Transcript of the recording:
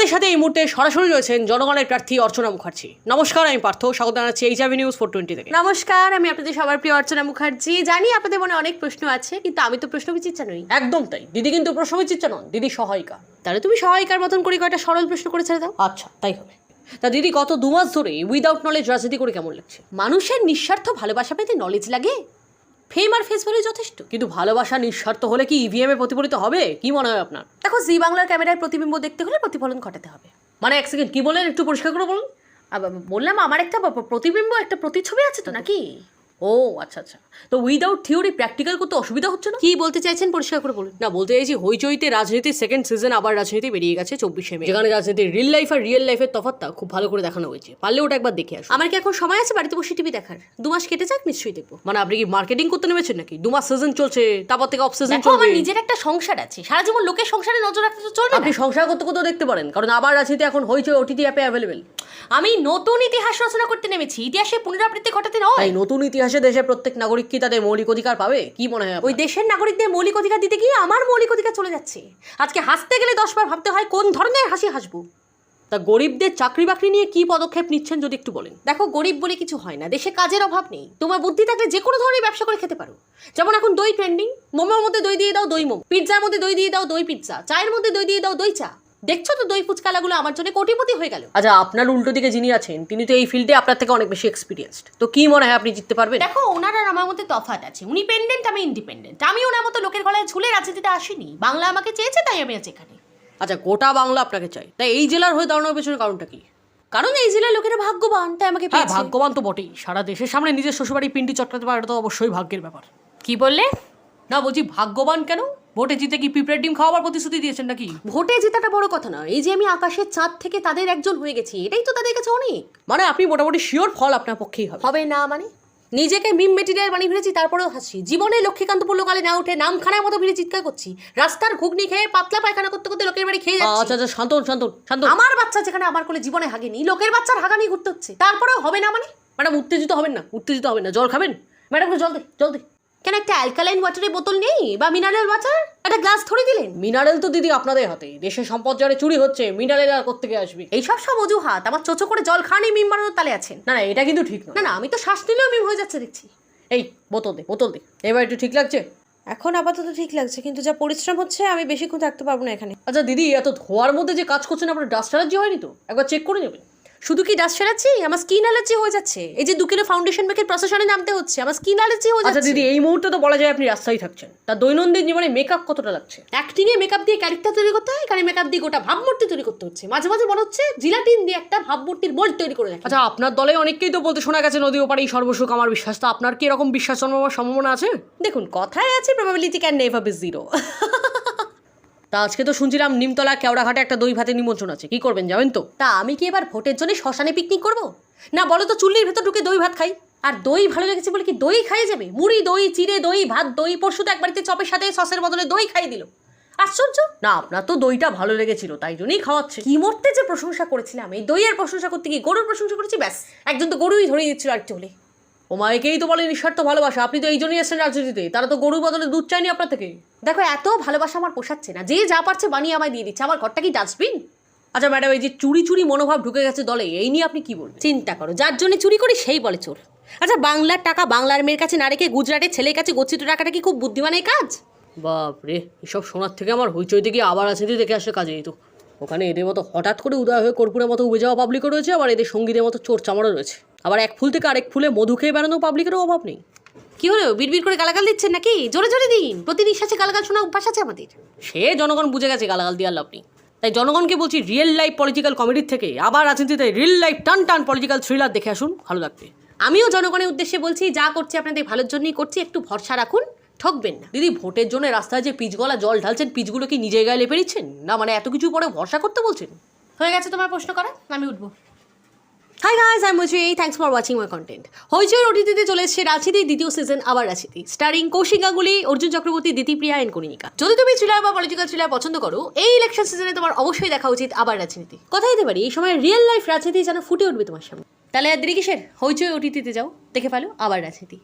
আমাদের সাথে এই মুহূর্তে সরাসরি রয়েছেন জনগণের প্রার্থী অর্চনা মুখার্জি। নমস্কার আমি পার্থ। স্বাগত জানাচ্ছি এইচআইভি নিউজ ফোর টোয়েন্টি থেকে। নমস্কার আমি আপনাদের সবার প্রিয় অর্চনা মুখার্জি। জানি আপনাদের মনে অনেক প্রশ্ন আছে কিন্তু আমি তো প্রশ্ন বিচিত্রা নই। একদম তাই। দিদি কিন্তু প্রশ্নবিচিত্রা নন দিদি সহায়িকা। তাহলে তুমি সহায়িকার মতন করে কয়টা সরল প্রশ্ন করে ছেড়ে দাও। আচ্ছা তাই হবে। তা দিদি গত দু মাস ধরে উইদাউট নলেজ রাজনীতি করে কেমন লাগছে? মানুষের নিঃস্বার্থ ভালোবাসা পেতে নলেজ লাগে? ফেম আর ফেস ভ্যালু যথেষ্ট। কিন্তু ভালোবাসা নিঃস্বার্থ হলে কি ইভিএম এ প্রতিফলিত হবে? কি মনে হয় আপনার? দেখো জি বাংলার ক্যামেরায় প্রতিবিম্ব দেখতে হলে প্রতিফলন ঘটাতে হবে। মানে এক সেকেন্ড কি বলেন একটু পরিষ্কার করে বলুন। বললাম আমার একটা প্রতিবিম্ব একটা প্রতিচ্ছবি আছে তো নাকি? ও আচ্ছা আচ্ছা। তো উইদাউট থিওরি প্র্যাকটিক্যাল করতে অসুবিধা হচ্ছে না? কি বলতে চাইছেন পরিষ্কার করে বলুন। না বলতে চাইছি হইচইতে রাজনীতির সেকেন্ড সিজন আবার রাজনীতি বেরিয়ে গেছে চব্বিশে মে। যেখানে রাজনীতির রিল লাইফ আর রিয়েল লাইফের তফাৎটা খুব ভালো করে দেখানো হয়েছে। পারলে ওটা একবার দেখে আসুন। আমার কি এখন সময় আছে বাড়িতে বসে টিভি দেখার? দু মাস কেটে যাক নিশ্চয়ই দেখব। মানে আপনি কি মার্কেটিং করতে নেমেছেন নাকি? দু মাস সিজন চলছে তারপর থেকে অফ সিজন চলবে। আমার নিজের একটা সংসার আছে। সারা জীবন লোকের সংসারে নজর রাখতে তো চলবে না। আপনি সংসার করতে করতেও দেখতে পারেন কারণ আবার রাজনীতি এখন হইচই ওটিটি অ্যাপে অ্যাভেলেবেল আমি নতুন ইতিহাস রচনা করতে নেমেছি। ইতিহাসে পুনরাবৃত্তি ঘটাতে নয়। নতুন ইতিহাসে দেশের প্রত্যেক নাগরিক কি তাদের মৌলিক অধিকার পাবে? কি মনে হয় ওই ওই দেশের নাগরিকদের মৌলিক অধিকার দিতে গিয়ে আমার মৌলিক অধিকার চলে যাচ্ছে। আজকে হাসতে গেলে দশবার ভাবতে হয় কোন ধরনের হাসি হাসবো? তা গরিবদের চাকরি বাকরি নিয়ে কি পদক্ষেপ নিচ্ছেন যদি একটু বলেন? দেখো গরিব বলে কিছু হয় না। দেশে কাজের অভাব নেই। তোমার বুদ্ধি থাকলে যে কোনো ধরনের ব্যবসা করে খেতে পারো। যেমন এখন দই ট্রেন্ডিং মোমোর মধ্যে দই দিয়ে দাও দই মোমো। পিৎজার মধ্যে দই দিয়ে দাও দই পিৎজা। চায়ের মধ্যে দই দিয়ে দাও দই চা। দেখছ তো দই ফুচকালাগুলো? আমার জন্য কোটিপতি হয়ে গেল। আচ্ছা আপনার উল্টো দিকে যিনি আছেন তিনি তো এই ফিল্ডে আপনার থেকে অনেক বেশি এক্সপিরিয়েন্সড তো কি মনে হয় আপনি জিততে পারবেন? দেখো ওনার আর আমার মধ্যে তফাৎ আছে। উনি পেন্ডেন্ট আমি ইন্ডিপেন্ডেন্ট আমি ওনার মতো লোকের গলায় ঝুলে রাজনীতিতে আসিনি। বাংলা আমাকে চেয়েছে তাই আমি আছি এখানে। আচ্ছা গোটা বাংলা আপনাকে চাই। তাই এই জেলার হয়ে দাঁড়ানোর পেছনে কারণটা কি? কারণ এই জেলার লোকেরা ভাগ্যবান তাই আমাকে হ্যাঁ পেয়েছে। ভাগ্যবান তো বটেই। সারা দেশের সামনে নিজের শ্বশুরবাড়ি পিন্ডি চটকাতে পারা তো অবশ্যই ভাগ্যের ব্যাপার। কি বললে? না বলছি ভাগ্যবান কেন? ভোটে জিতে কি পিঁপড়ের ডিম খাওয়াবার প্রতিশ্রুতি দিয়েছেন নাকি? ভোটে জেতাটা বড় কথা নয়। এই যে আমি আকাশের চাঁদ থেকে তাদের একজন হয়ে গেছি এটাই তো তাদের কাছে অনেক। মানে আপনি মোটামুটি শিওর ফল আপনার পক্ষেই হবে। হবে না মানে? নিজেকে মিম মেটেরিয়াল বানিয়ে ফেলেছি তারপরেও হাসি জীবনে লক্ষ্মীকান্ত পূর্ণকালে না উঠে নামখানার মতো ফিরে চিৎকার করছি। রাস্তার ঘুগনি খেয়ে পাতলা পায়খানা করতে করতে লোকের বাড়ি খেয়ে আচ্ছা যাচ্ছি আচ্ছা শান্তন শান্তন শান্তন। আমার বাচ্চা যেখানে আমার কোলে জীবনে হাগেনি লোকের বাচ্চার হাগানি ঘুরতে হচ্ছে। তারপরেও হবে না মানে? ম্যাডাম উত্তেজিত হবেন না উত্তেজিত হবেন না। জল খাবেন? ম্যাডাম জল দে জল দে। কেন একটা অ্যালকালাইন ওয়াটারের বোতল নেই? বা মিনারেল ওয়াটার একটা গ্লাস ধরে দিলেন? মিনারেল তো দিদি আপনাদের হাতে। দেশের সম্পদ যারে চুরি হচ্ছে মিনারেল আর কোথেকে আসবে? এইসব সব অজুহাত। আমার চোচো করে জল খানি মিম বানানোর তালে আছেন না না এটা কিন্তু ঠিক না না না আমি তো শ্বাস নিলেও মিম হয়ে যাচ্ছে দেখছি। এই বোতল দে বোতল দে। এবার একটু ঠিক লাগছে? এখন আপাতত ঠিক লাগছে কিন্তু যা পরিশ্রম হচ্ছে আমি বেশিক্ষণ থাকতে পারব না এখানে। আচ্ছা দিদি এত ধোয়ার মধ্যে যে কাজ করছেন আপনার ডাস্ট অ্যালার্জি হয়নি তো? একবার চেক করে নেবেন। শুধু কি ডাস্ট ফেরাচ্ছি আমার স্কিন অ্যালার্জি হয়ে যাচ্ছে। এই যে দু কিলো ফাউন্ডেশন মেখে প্রসেশনে নামতে হচ্ছে আমার স্কিন অ্যালার্জি হয়ে আচ্ছা যাচ্ছে। দিদি এই মুহূর্তে তো বলা যায় আপনি রাস্তায় থাকছেন। তা দৈনন্দিন জীবনে মেকআপ কতটা লাগছে? অ্যাক্টিং এ মেকআপ দিয়ে ক্যারেক্টার তৈরি করতে হয়? এখানে মেকআপ দিয়ে গোটা ভাবমূর্তি তৈরি করতে হচ্ছে। মাঝে মাঝে মনে হচ্ছে জিলাটিন দিয়ে একটা ভাবমূর্তির মোল্ড তৈরি করে রাখা। আচ্ছা আপনার দলে অনেককেই তো বলতে শোনা গেছে নদী ওপারেই সর্বসুখ আমার বিশ্বাস। তো আপনার কি এরকম বিশ্বাস জন্মাবার সম্ভাবনা আছে? দেখুন কথায় আছে probability can never be zero তা আজকে তো শুনছিলাম নিমতলা কেওড়াঘাটে একটা দই ভাতের নিমন্ত্রণ আছে। কি করবেন যাবেন তো? তা আমি কি এবার ভোটের জন্য শ্মশানে পিকনিক করব? না বলো তো চুল্লির ভেতর ঢুকে দই ভাত খাই। আর দই ভালো লেগেছে বলে কি দই খাইয়ে যাবে? মুড়ি দই চিড়ে দই ভাত দই পরশু তো এক বাড়িতে চপের সাথে সসের বদলে দই খাইয়ে দিল। আশ্চর্য? না আপনার তো দইটা ভালো লেগেছিল তাই জন্যই খাওয়াচ্ছে। কি মরতে যে প্রশংসা করেছিলাম এই দইয়ের প্রশংসা করতে গিয়ে গরুর প্রশংসা করেছি ব্যাস। একজন তো গরুই ধরিয়ে দিচ্ছিল আর চলে ও মায়েকেই তো বলে নিঃস্বার্থ ভালোবাসা। আপনি তো এই জন্যই এসেছেন রাজনীতিতে। তারা তো গরুর বদলে দুধ চায়নি আপনার থেকে। দেখো এত ভালোবাসা আমার পোষাচ্ছে না। যে যা পারছে বানিয়ে আমায় দিয়ে দিচ্ছে। আমার ঘরটা কি ডাস্টবিন? আচ্ছা ম্যাডাম এই যে চুরি চুরি মনোভাব ঢুকে গেছে দলে এই নিয়ে আপনি কি বলবেন? চিন্তা করো যার জন্য চুরি করি সেই বলে চোর। আচ্ছা বাংলার টাকা বাংলার মেয়ের কাছে না রেখে গুজরাটের ছেলের কাছে গচ্ছিত টাকাটা কি খুব বুদ্ধিমানের কাজ? বাপরে এসব শোনার থেকে আমার হইচই থেকে আবার রাজনীতি দেখে আসে কাজে যেত ওখানে এদের মতো হঠাৎ করে উদয় হয়ে কর্পূরের মতো উবে যাওয়া পাবলিকও রয়েছে আবার এদের সঙ্গীদের মতো চোর চামড়া রয়েছে। আবার এক ফুল থেকে আরেক ফুলে মধু খেয়ে বেড়ানো পাবলিকেরও অভাব নেই। কি হলো? বিড়বিড় করে গালাগাল দিচ্ছেন নাকি? জোরে জোরে দিন। প্রতি নিঃশ্বাসে গালাগাল শোনা অভ্যাস আছে আমাদের। সে জনগণ বুঝে গেছে গালাগাল দিয়ে আল্লাহ আপনি তাই জনগণকে বলছি রিয়েল লাইফ পলিটিক্যাল কমেডির থেকে আবার রাজনীতিতে রিয়েল লাইফ টান টান পলিটিক্যাল থ্রিলার দেখে আসুন ভালো লাগবে। আমিও জনগণের উদ্দেশ্যে বলছি যা করছি আপনাদের ভালোর জন্যই করছি একটু ভরসা রাখুন। ঠকবেন না। দিদি ভোটের জন্য রাস্তায় যে পিচগলা জল ঢালছেন পিচগুলো কি নিজের গায়ে লেপে দিচ্ছেন? না মানে এত কিছু পরে ভরসা করতে বলছেন? হয়ে গেছে তোমার প্রশ্ন করা আমি উঠবো। হাই গাইজ আই এই thanks for watching my content Hoichoi ওটিটিতে চলে এসেছে রাজনীতির দ্বিতীয় সিজন আবার রাজনীতি স্টারিং কৌশিক গাঙ্গুলি অর্জুন চক্রবর্তী দিতিপ্রিয়া এন কনিকা যদি তুমি থ্রিলার বা পলিটিক্যাল থ্রিলার পছন্দ করো এই ইলেকশন সিজনে তোমার অবশ্যই দেখা উচিত আবার রাজনীতি কথা দিতে পারি এই সময় রিয়েল লাইফ রাজনীতি যেন ফুটে উঠবে তোমার সামনে। তাহলে আর দেরি কিসের? হইচই ওটিটিতে যাও দেখে ফেলো আবার রাজনীতি